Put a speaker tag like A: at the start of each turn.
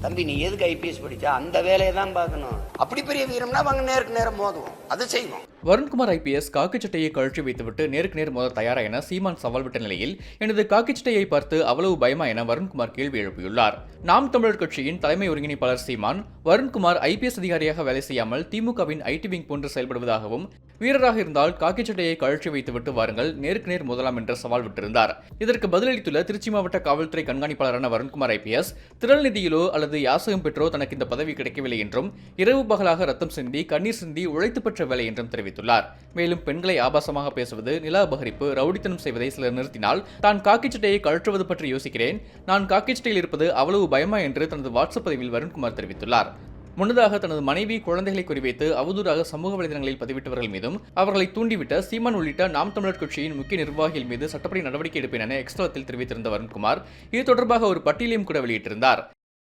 A: தம்பி நீ எதுக்கு ஐபிஎஸ் படிச்சா? அந்த வேலையை தான் பார்க்கணும். அப்படி பெரிய வீரம்னா அவங்க நேருக்கு நேரம் மோதுவோம். அது செய்வோம்.
B: வருண்குமார் ஐபிஎஸ் காக்கிச்சட்டையை கழற்றி வைத்துவிட்டு நேருக்கு நேர் மோத தயாரா என சீமான் சவால் விட்ட நிலையில் எனது காக்கிச்சட்டையை பார்த்து அவ்வளவு பயமா என வருண்குமார் கேள்வி எழுப்பியுள்ளார். நாம் தமிழர் கட்சியின் தலைமை ஒருங்கிணைப்பாளர் சீமான் வருண்குமார் ஐபிஎஸ் அதிகாரியாக வேலை செய்யாமல் திமுகவின் ஐடி விங் போன்று செயல்படுவதாகவும் வீரராக இருந்தால் காக்கிச்சட்டையை கழற்றி வைத்துவிட்டு வாருங்கள் நேருக்கு நேர் மோதலாம் என்று சவால் விட்டிருந்தார். இதற்கு பதிலளித்துள்ள திருச்சி மாவட்ட காவல்துறை கண்காணிப்பாளரான வருண்குமார் ஐபிஎஸ் திரள் நிதியிலோ அல்லது யாசகம் பெற்றோ தனக்கு இந்த பதவி கிடைக்கவில்லை என்றும் இரவு பகலாக ரத்தம் சிந்தி கண்ணீர் சிந்தி உழைத்து பெற்ற வேலை என்றும் தெரிவித்துள்ளார். மேலும் பெண்களை ஆபாசமாக பேசுவது நில அபகரிப்பு ரவுடித்தனம் செய்வதை சிலர் நிறுத்தினால் தான் காக்கிச்சட்டையை கழற்றுவது பற்றி யோசிக்கிறேன். நான் காக்கிச்சட்டையில் இருப்பது அவ்வளவு பயமா? என்று தனது வாட்ஸ்அப் பதிவில் வருண்குமார் தெரிவித்துள்ளார். முன்னதாக தனது மனைவி குழந்தைகளை குறிவைத்து அவதூறாக சமூக வலைதளங்களில் பதிவிட்டவர்கள் மீதும் அவர்களை தூண்டிவிட்ட சீமான் உள்ளிட்ட நாம் தமிழர் கட்சியின் முக்கிய நிர்வாகிகள் மீது சட்டப்படி நடவடிக்கை எடுப்பேன் என எக்ஸ்ட்ராத்தில் தெரிவித்திருந்த வருண்குமார் இது தொடர்பாக ஒரு பட்டியலையும் கூட வெளியிட்டிருந்தார்.